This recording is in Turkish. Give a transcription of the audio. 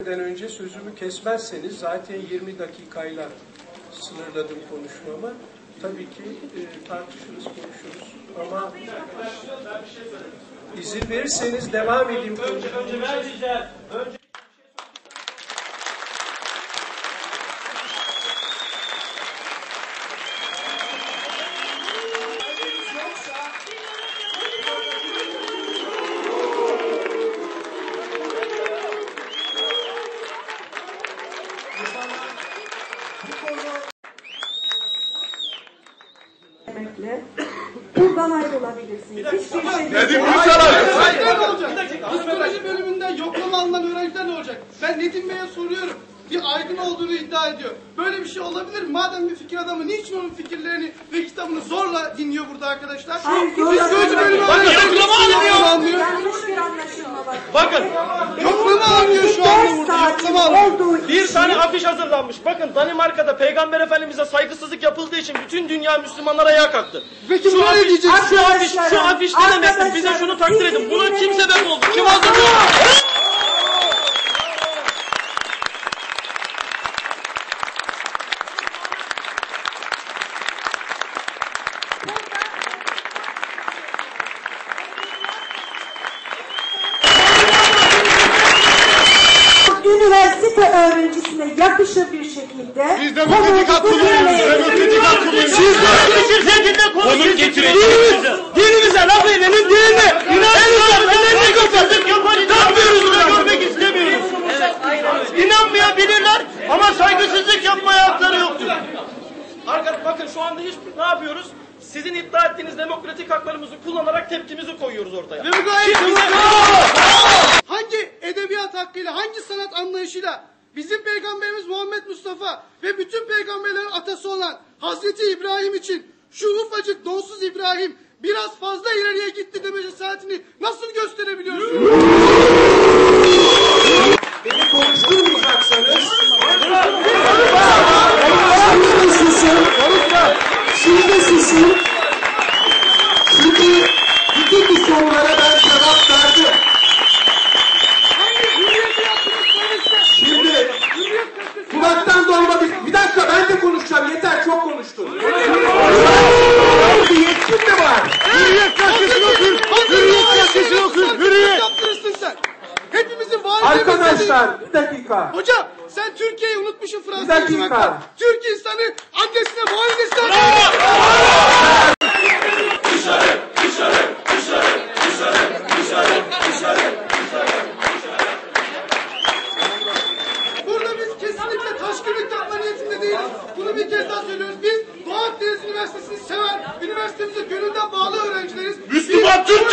Geçmeden önce sözümü kesmezseniz zaten 20 dakikayla sınırladım konuşmama. Tabii ki e, tartışırız, konuşuruz ama izin verirseniz devam edeyim konuşmama. Demekle buradan ayrılabilirsiniz. Hiçbir şey Dedim bu sana. Öğrenciler ne olacak? Psikoloji bölümünden yoklama alınan öğrenciler ne olacak? Ben Nedim Bey'e soruyorum. Bir aydın olduğunu iddia ediyor. Böyle bir şey olabilir mi? Madem bir fikir adamı niçin onun fikirlerini ve kitabını zorla dinliyor burada arkadaşlar? Hayır, zorla Psikoloji dinliyor. bölümü Bakın, öğrencileri yoklama niçin almıyor. Yanlış bir anlaşılma var. Bakın Yoklama almıyor şu almıyor. olduğu Bir tane afiş hazırlanmış. Bakın Danimarka'da Peygamber Efendimiz'e saygısızlık yapıldığı için bütün dünya Müslümanlara ayağa kalktı. Peki Şu ne afiş, diyeceksin? şu afiş, şu afiş ne demektir? Bize şunu takdir edin. Buna kim sebep oldu? Kim hazırlıyor? Öğrencisine yakışır bir şekilde Biz demokratik hak konumuzu kullanıyoruz. dinleyin. Demokratik hak kullanıyoruz. Siz bir şekilde konuşun. getirin. Dinimize, laf edenin dinine. İnanmıyorlar. Ellerini gösterdik. Yapmıyoruz da görmek istemiyoruz. İnanmayabilirler ama saygısızlık yapmaya hakları yoktur. Arkadaşlar bakın şu anda hiç ne yapıyoruz? Sizin iddia ettiğiniz demokratik haklarımızı kullanarak tepkimizi koyuyoruz ortaya. Demokratik. Hangi edebiyat hakkıyla, hangi sanat anlayışıyla bizim peygamberimiz Muhammed Mustafa ve bütün peygamberlerin atası olan Hazreti İbrahim için şu ufacık donsuz İbrahim biraz fazla ileriye gitti deme cesaretini nasıl gösterebiliyorsun? Arkadaşlar bir dakika. Hocam sen Türkiye'yi unutmuşsun Fransa'yı Bir dakika. Türk insanı annesine validesine Burada biz kesinlikle taşkınlık yapma niyetinde değiliz. Bunu bir kez daha söylüyoruz. Biz Doğu Akdeniz Üniversitesi'ni seven, üniversitemize gönülden bağlı öğrencileriz. Müslüman Türk